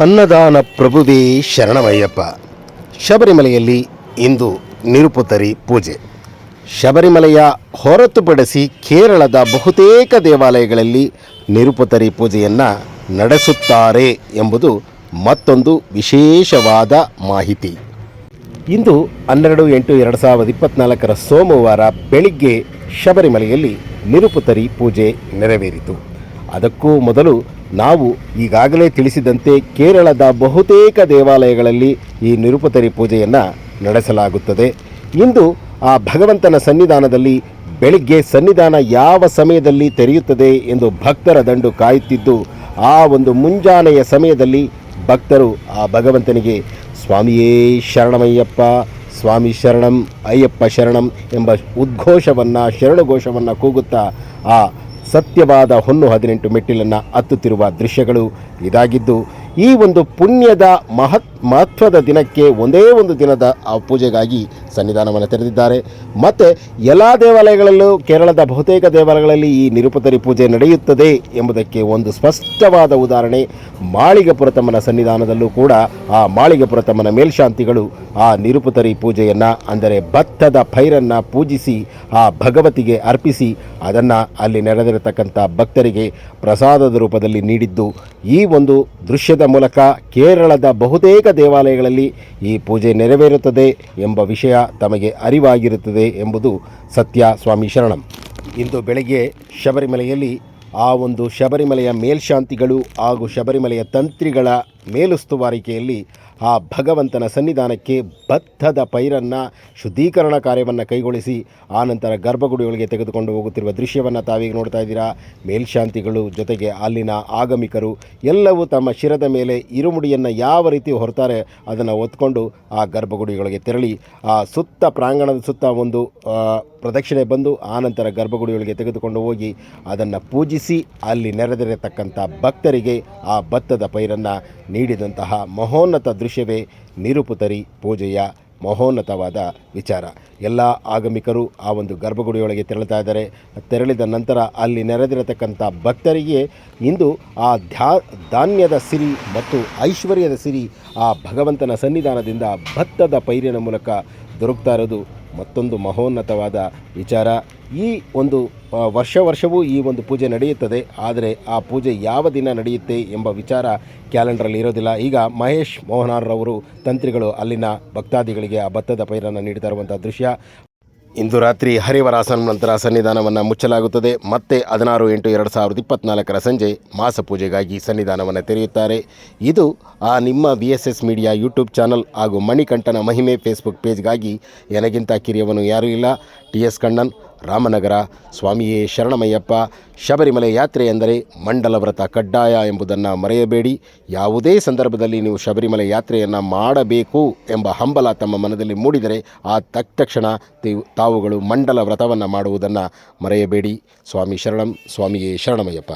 ಅನ್ನದಾನ ಪ್ರಭುದೇ ಶರಣಮಯ್ಯಪ್ಪ. ಶಬರಿಮಲೆಯಲ್ಲಿ ಇಂದು ನಿರುಪುತರಿ ಪೂಜೆ. ಶಬರಿಮಲೆಯ ಹೊರತುಪಡಿಸಿ ಕೇರಳದ ಬಹುತೇಕ ದೇವಾಲಯಗಳಲ್ಲಿ ನಿರುಪುತರಿ ಪೂಜೆಯನ್ನು ನಡೆಸುತ್ತಾರೆ ಎಂಬುದು ಮತ್ತೊಂದು ವಿಶೇಷವಾದ ಮಾಹಿತಿ. ಇಂದು ಹನ್ನೆರಡು ಎಂಟು ಎರಡು ಸಾವಿರದ ಇಪ್ಪತ್ನಾಲ್ಕರ ಸೋಮವಾರ ಬೆಳಿಗ್ಗೆ ಶಬರಿಮಲೆಯಲ್ಲಿ ನಿರುಪುತರಿ ಪೂಜೆ ನೆರವೇರಿತು. ಅದಕ್ಕೂ ಮೊದಲು ನಾವು ಈಗಾಗಲೇ ತಿಳಿಸಿದಂತೆ ಕೇರಳದ ಬಹುತೇಕ ದೇವಾಲಯಗಳಲ್ಲಿ ಈ ನಿರುಪತರಿ ಪೂಜೆಯನ್ನು ನಡೆಸಲಾಗುತ್ತದೆ. ಇಂದು ಆ ಭಗವಂತನ ಸನ್ನಿಧಾನದಲ್ಲಿ ಬೆಳಿಗ್ಗೆ ಸನ್ನಿಧಾನ ಯಾವ ಸಮಯದಲ್ಲಿ ತೆರೆಯುತ್ತದೆ ಎಂದು ಭಕ್ತರ ದಂಡು ಕಾಯುತ್ತಿದ್ದು, ಆ ಒಂದು ಮುಂಜಾನೆಯ ಸಮಯದಲ್ಲಿ ಭಕ್ತರು ಆ ಭಗವಂತನಿಗೆ, ಸ್ವಾಮಿಯೇ ಶರಣಮಯ್ಯಪ್ಪ, ಸ್ವಾಮಿ ಶರಣಂ, ಅಯ್ಯಪ್ಪ ಶರಣಂ ಎಂಬ ಉದ್ಘೋಷವನ್ನು ಶರಣಘೋಷವನ್ನು ಕೂಗುತ್ತಾ ಆ ಸತ್ಯವಾದ ಹೊನ್ನು ಹದಿನೆಂಟು ಮೆಟ್ಟಿಲನ್ನು ಹತ್ತುತ್ತಿರುವ ದೃಶ್ಯಗಳು ಇದಾಗಿದ್ದು ಈ ಒಂದು ಪುಣ್ಯದ ಮಹತ್ ಮಹತ್ವದ ದಿನಕ್ಕೆ ಒಂದೇ ಒಂದು ದಿನದ ಆ ಪೂಜೆಗಾಗಿ ಸನ್ನಿಧಾನವನ್ನು ತೆರೆದಿದ್ದಾರೆ. ಮತ್ತು ಎಲ್ಲ ದೇವಾಲಯಗಳಲ್ಲೂ ಕೇರಳದ ಬಹುತೇಕ ದೇವಾಲಯಗಳಲ್ಲಿ ಈ ನಿರುಪತರಿ ಪೂಜೆ ನಡೆಯುತ್ತದೆ ಎಂಬುದಕ್ಕೆ ಒಂದು ಸ್ಪಷ್ಟವಾದ ಉದಾಹರಣೆ ಮಾಳಿಗಪುರತಮ್ಮನ ಸನ್ನಿಧಾನದಲ್ಲೂ ಕೂಡ ಆ ಮಾಳಿಗಪುರತಮ್ಮನ ಮೇಲ್ಶಾಂತಿಗಳು ಆ ನಿರುಪತರಿ ಪೂಜೆಯನ್ನು ಅಂದರೆ ಭತ್ತದ ಪೈರನ್ನು ಪೂಜಿಸಿ ಆ ಭಗವತಿಗೆ ಅರ್ಪಿಸಿ ಅದನ್ನು ಅಲ್ಲಿ ನೆರೆದಿರತಕ್ಕಂಥ ಭಕ್ತರಿಗೆ ಪ್ರಸಾದದ ರೂಪದಲ್ಲಿ ನೀಡಿದ್ದು ಈ ಒಂದು ದೃಶ್ಯದ ಮೂಲಕ ಕೇರಳದ ಬಹುತೇಕ ದೇವಾಲಯಗಳಲ್ಲಿ ಈ ಪೂಜೆ ನೆರವೇರುತ್ತದೆ ಎಂಬ ವಿಷಯ ತಮಗೆ ಅರಿವಾಗಿರುತ್ತದೆ ಎಂಬುದು ಸತ್ಯ ಸ್ವಾಮಿ ಶರಣಂ. ಇಂದು ಬೆಳಗ್ಗೆ ಶಬರಿಮಲೆಯಲ್ಲಿ ಆ ಒಂದು ಶಬರಿಮಲೆಯ ಮೇಲ್ಶಾಂತಿಗಳು ಹಾಗೂ ಶಬರಿಮಲೆಯ ತಂತ್ರಿಗಳ ಮೇಲುಸ್ತುವಾರಿಕೆಯಲ್ಲಿ ಆ ಭಗವಂತನ ಸನ್ನಿಧಾನಕ್ಕೆ ಭತ್ತದ ಪೈರನ್ನು ಶುದ್ಧೀಕರಣ ಕಾರ್ಯವನ್ನು ಕೈಗೊಳಿಸಿ ಆನಂತರ ಗರ್ಭಗುಡಿಯೊಳಗೆ ತೆಗೆದುಕೊಂಡು ಹೋಗುತ್ತಿರುವ ದೃಶ್ಯವನ್ನು ತಾವೀಗ ನೋಡ್ತಾ ಇದ್ದೀರಾ. ಮೇಲ್ಶಾಂತಿಗಳು ಜೊತೆಗೆ ಅಲ್ಲಿನ ಆಗಮಿಕರು ಎಲ್ಲವೂ ತಮ್ಮ ಶಿರದ ಮೇಲೆ ಇರುಮುಡಿಯನ್ನು ಯಾವ ರೀತಿ ಹೊರತಾರೆ ಅದನ್ನು ಒತ್ಕೊಂಡು ಆ ಗರ್ಭಗುಡಿಯೊಳಗೆ ತೆರಳಿ, ಆ ಸುತ್ತ ಪ್ರಾಂಗಣದ ಸುತ್ತ ಒಂದು ಪ್ರದಕ್ಷಿಣೆ ಬಂದು ಆನಂತರ ಗರ್ಭಗುಡಿಯೊಳಗೆ ತೆಗೆದುಕೊಂಡು ಹೋಗಿ ಅದನ್ನು ಪೂಜಿಸಿ ಅಲ್ಲಿ ನೆರೆದಿರತಕ್ಕಂಥ ಭಕ್ತರಿಗೆ ಆ ಭತ್ತದ ಪೈರನ್ನು ನೀಡಿದಂತಹ ಮಹೋನ್ನತ ದೃಶ್ಯವೇ ನಿರುಪುತರಿ ಪೂಜೆಯ ಮಹೋನ್ನತವಾದ ವಿಚಾರ. ಎಲ್ಲ ಆಗಮಿಕರು ಆ ಒಂದು ಗರ್ಭಗುಡಿಯೊಳಗೆ ತೆರಳುತ್ತಾ ಇದ್ದಾರೆ. ತೆರಳಿದ ನಂತರ ಅಲ್ಲಿ ನೆರೆದಿರತಕ್ಕಂಥ ಭಕ್ತರಿಗೆ ಇಂದು ಆ ಧ್ಯಾ, ಧಾನ್ಯದ ಸಿರಿ ಮತ್ತು ಐಶ್ವರ್ಯದ ಸಿರಿ ಆ ಭಗವಂತನ ಸನ್ನಿಧಾನದಿಂದ ಭತ್ತದ ಪೈರಿನ ಮೂಲಕ ದೊರಕ್ತಾ ಇರೋದು ಮತ್ತೊಂದು ಮಹೋನ್ನತವಾದ ವಿಚಾರ. ಈ ಒಂದು ವರ್ಷ ವರ್ಷವೂ ಈ ಒಂದು ಪೂಜೆ ನಡೆಯುತ್ತದೆ. ಆದರೆ ಆ ಪೂಜೆ ಯಾವ ದಿನ ನಡೆಯುತ್ತೆ ಎಂಬ ವಿಚಾರ ಕ್ಯಾಲೆಂಡರಲ್ಲಿ ಇರೋದಿಲ್ಲ. ಈಗ ಮಹೇಶ್ ಮೋಹನಾರ್ರವರು, ತಂತ್ರಿಗಳು ಅಲ್ಲಿನ ಭಕ್ತಾದಿಗಳಿಗೆ ಆ ಭತ್ತದ ಪೈರನ್ನು ನೀಡ್ತಾ ಇರುವಂಥ ದೃಶ್ಯ. ಇಂದು ರಾತ್ರಿ ಹರಿವರಾಸನ ನಂತರ ಸನ್ನಿಧಾನವನ್ನು ಮುಚ್ಚಲಾಗುತ್ತದೆ. ಮತ್ತೆ ಹದಿನಾರು ಎಂಟು ಎರಡು ಸಾವಿರದ ಇಪ್ಪತ್ನಾಲ್ಕರ ಸಂಜೆ ಮಾಸ ಪೂಜೆಗಾಗಿ ಸನ್ನಿಧಾನವನ್ನು ತೆರೆಯುತ್ತಾರೆ. ಇದು ಆ ನಿಮ್ಮ B S S media YouTube channel ಹಾಗೂ ಮಣಿಕಂಠನ ಮಹಿಮೆ ಫೇಸ್ಬುಕ್ ಪೇಜ್ಗಾಗಿ ನನಗಿಂತ ಕಿರಿಯವನು ಯಾರೂ ಇಲ್ಲ. T S Kannan Ramanagara. ಸ್ವಾಮಿಯೇ ಶರಣಮಯ್ಯಪ್ಪ. ಶಬರಿಮಲೆ ಯಾತ್ರೆ ಎಂದರೆ ಮಂಡಲ ವ್ರತ ಕಡ್ಡಾಯ ಎಂಬುದನ್ನು ಮರೆಯಬೇಡಿ. ಯಾವುದೇ ಸಂದರ್ಭದಲ್ಲಿ ನೀವು ಶಬರಿಮಲೆ ಯಾತ್ರೆಯನ್ನು ಮಾಡಬೇಕು ಎಂಬ ಹಂಬಲ ತಮ್ಮ ಮನದಲ್ಲಿ ಮೂಡಿದರೆ ಆ ತಕ್ಷಣ ತೀವ್- ತಾವುಗಳು ಮಂಡಲ ವ್ರತವನ್ನು ಮಾಡುವುದನ್ನು ಮರೆಯಬೇಡಿ. ಸ್ವಾಮಿ ಶರಣಂ, ಸ್ವಾಮಿಯೇ ಶರಣಮಯ್ಯಪ್ಪ.